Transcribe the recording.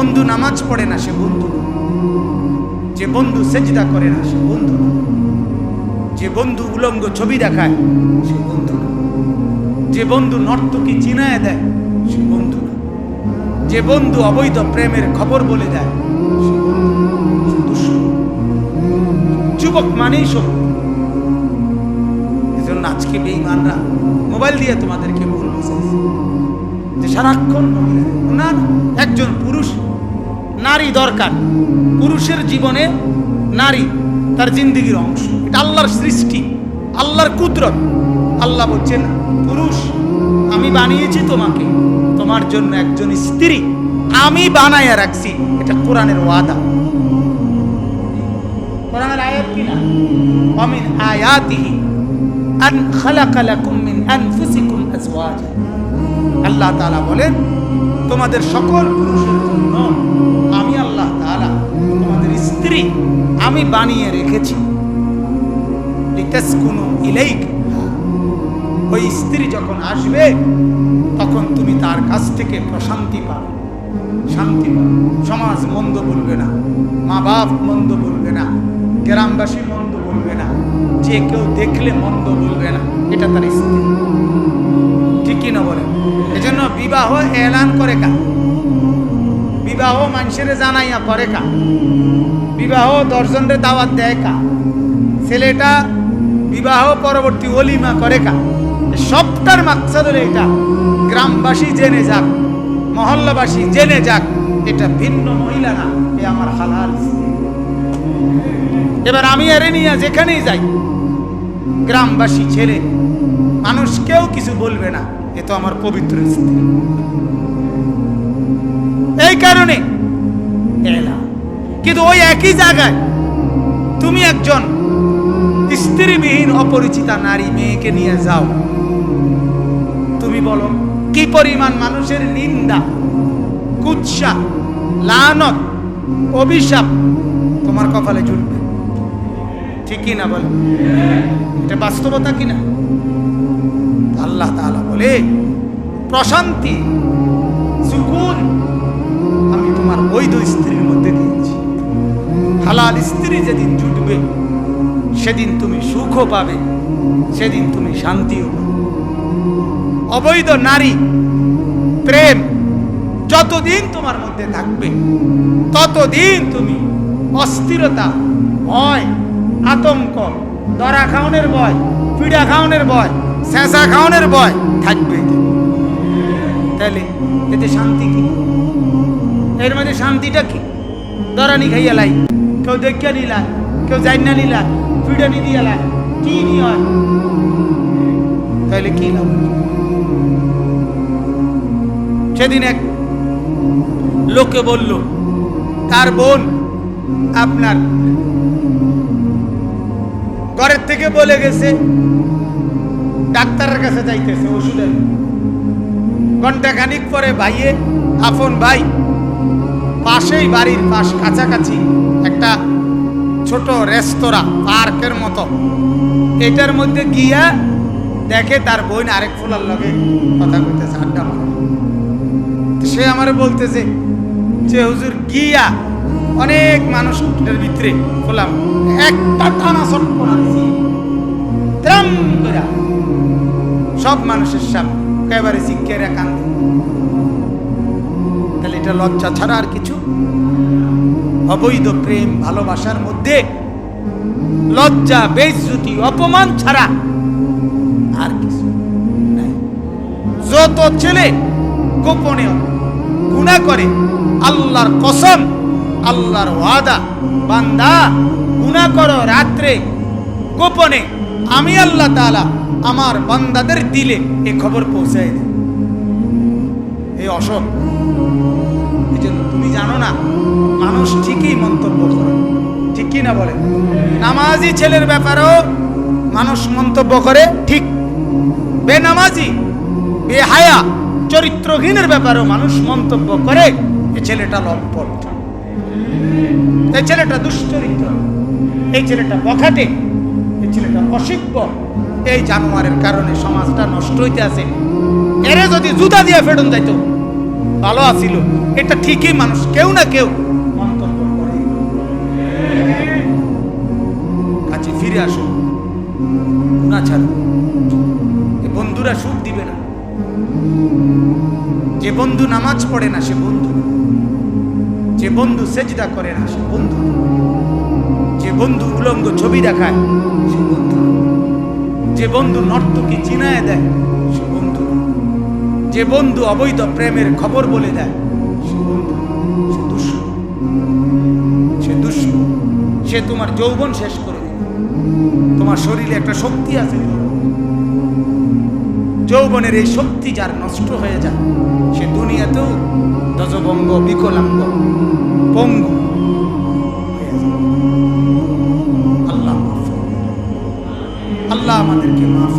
বন্ধু নামাজ পড়ে না সে বন্ধু। যে বন্ধু সেজদা করে না সে বন্ধু। যে বন্ধু উলঙ্গ ছবি দেখায় সে বন্ধু যে বন্ধু নর্তকী চিনায় দেয় সে বন্ধু যে বন্ধু অবৈধ প্রেমের খবর বলে দেয়। যুবক মানেই সব এজন্য আজকে বেঈমানরা মোবাইল দিয়ে তোমাদেরকে বুঝাইছে যে সারাক্ষণ না, একজন পুরুষ নারী দরকার। পুরুষের জীবনে নারী তার জিন্দিগির অংশ। এটা আল্লাহর সৃষ্টি, আল্লাহর কুদরত। আল্লাহ বলছেন, পুরুষ, আমি বানিয়েছি তোমাকে। তোমার জন্য একজন স্ত্রী আমি বানাইয়া রাখছি। এটা কোরআনের ওয়াদা। কোরআনের আয়াত কি না? অমিন আয়াতিহি আন খালাকা মিন আনফুসিকুম আজওয়াজা। আল্লাহ তাআলা বলেন, তোমাদের সকল পুরুষের জন্য স্ত্রী আমি বানিয়ে রেখেছি। লিতাসকুনু ইলাইক। ওই স্ত্রী যখন আসবে, তখন তুমি তার কাছ থেকে প্রশান্তি পাবে। শান্তি সমাজ মন্দ বলবে না। মা বাপ মন্দ বলবে না। গ্রামবাসী মন্দ বলবে না। যে কেউ দেখলে মন্দ বলবে না। এটা তার স্ত্রী। ঠিকই না বলে? এজন্য বিবাহ এলান করে কা বিবাহ মানুষের জানাইয়া করে কা। বিবাহ দশজনের দাওয়াত দেয় কা। ছেলেটা বিবাহ পরবর্তী অলিমা করে কা। সবটার মাকসাদ হলো এটা গ্রামবাসী জেনে যাক, মহল্লাবাসী জেনে যাক, এটা ভিন্ন মহিলা না, এ আমার হালাল এবার আমি এরে নিয়ে যেখানেই যাই, গ্রামবাসী ছেলে, মানুষ কেউ কিছু বলবে না, এ তো আমার পবিত্র স্ত্রী। এই কারণে। এলাম কিন্তু ওই একই জায়গায় তুমি একজন স্ত্রীবিহীন অপরিচিতা নারী মেয়েকে নিয়ে যাও। তুমি বলো, কি পরিমাণ মানুষের নিন্দা, কুৎসা, লানত, অভিশাপ তোমার কপালে জুটবে? ঠিক কি না বলো? এটা বাস্তবতা কিনা? আল্লাহ তাআলা বলে, প্রশান্তি, সুকুন তোমার বৈধ স্ত্রীর মধ্যে দিয়েছি। হালাল স্ত্রী যেদিন জুটবে, সেদিন তুমি সুখও পাবে, সেদিন তুমি শান্তিও পাবে। অবৈধ নারী, প্রেম যতদিন তোমার মধ্যে থাকবে, ততদিন তুমি অস্থিরতা, ভয়, আতঙ্ক, দরা খাওয়ানোর ভয়, পিড়া খাওয়ানোর ভয় শেষা খাওয়ানোর ভয় থাকবে। তাহলে এতে শান্তি কি? এর মধ্যে শান্তিটা কি? দরানি খাইয়া লাই, কেউ দেখিয়া নিলা, কেউ জাইনা নিলা পিড়ানি দিয়া লাই, কি নিয়ে তাহলে কি লাভ? সেদিন এক লোকে বলল তার বোন আপনার? ঘরের থেকে বলে গেছে, ডাক্তারের কাছে যাইতেছে ওষুধের ঘণ্টা খানিক পরে ভাইয়ে, আপন ভাই পাশেই বাড়ির পাশ কাছাকাছি একটা ছোট রেস্তোরাঁ, পার্কের মতো। এটার মধ্যে গিয়া দেখে তার বোন আরেক ফুলার লগে কথা কইতেছে, আড্ডা মারে। সে আমারে বলতেছে যে, হুজুর, গিয়া অনেক মানুষ এটার ভিতরে বললাম একটা টানা সব মানুষের সামনে একেবারে শিক্ষের কান্দে। এটা লজ্জা ছাড়া আর কিছু? অবৈধ প্রেম ভালোবাসার মধ্যে লজ্জা, বেজ্জুতি, অপমান ছাড়া আর কিছু যত ছেলে গোপনে গুণা করে, আল্লাহর কসম, আল্লাহর ওয়াদা, বান্দা গুণা করো রাত্রে গোপনে, আমি আল্লাহ তালা আমার বান্দাদের দিলে এ খবর পৌঁছায় দেয় এই অসৎ এই জন্য তুমি জানো না, মানুষ ঠিকই মন্তব্য করে। ঠিক কি না বলে? নামাজি ছেলের ব্যাপারেও মানুষ মন্তব্য করে, ঠিক। বেনামাজি, বেহায়া, চরিত্রহীনের ব্যাপারেও মানুষ মন্তব্য করে এই ছেলেটা লম্পট। এই ছেলেটা দুশ্চরিত্র। এই ছেলেটা বখাটে। এই ছেলেটা অসিব্য এই জানোয়ারের কারণে সমাজটা নষ্ট হইতে আছে। এরে যদি জুতা দিয়ে ফেরন যাইতো, ভালো আছিল। এটা ঠিকই মানুষ, কেউ না কেউ। কাছে ফিরে আসো। গুণা ছাড়ো। বন্ধুরা সুখ দিবে না। যে বন্ধু নামাজ পড়ে না, সে বন্ধু যে বন্ধু সেজদা করে না, সে বন্ধু যে বন্ধু উলঙ্গ ছবি দেখায়, সে বন্ধু না। যে বন্ধু নর্তকে চিনায় দেয় না। যে বন্ধু অবৈধ প্রেমের খবর বলে দেয়, সে দুশ্মন সে তোমার যৌবন শেষ করে তোমার শরীরে একটা শক্তি আছে। যৌবনের এই শক্তি যার নষ্ট হয়ে যায়, সে দুনিয়াতেও দজবঙ্গ বিকলাঙ্গ, পঙ্গু আল্লাহ আল্লাহ আমাদেরকে মাফ।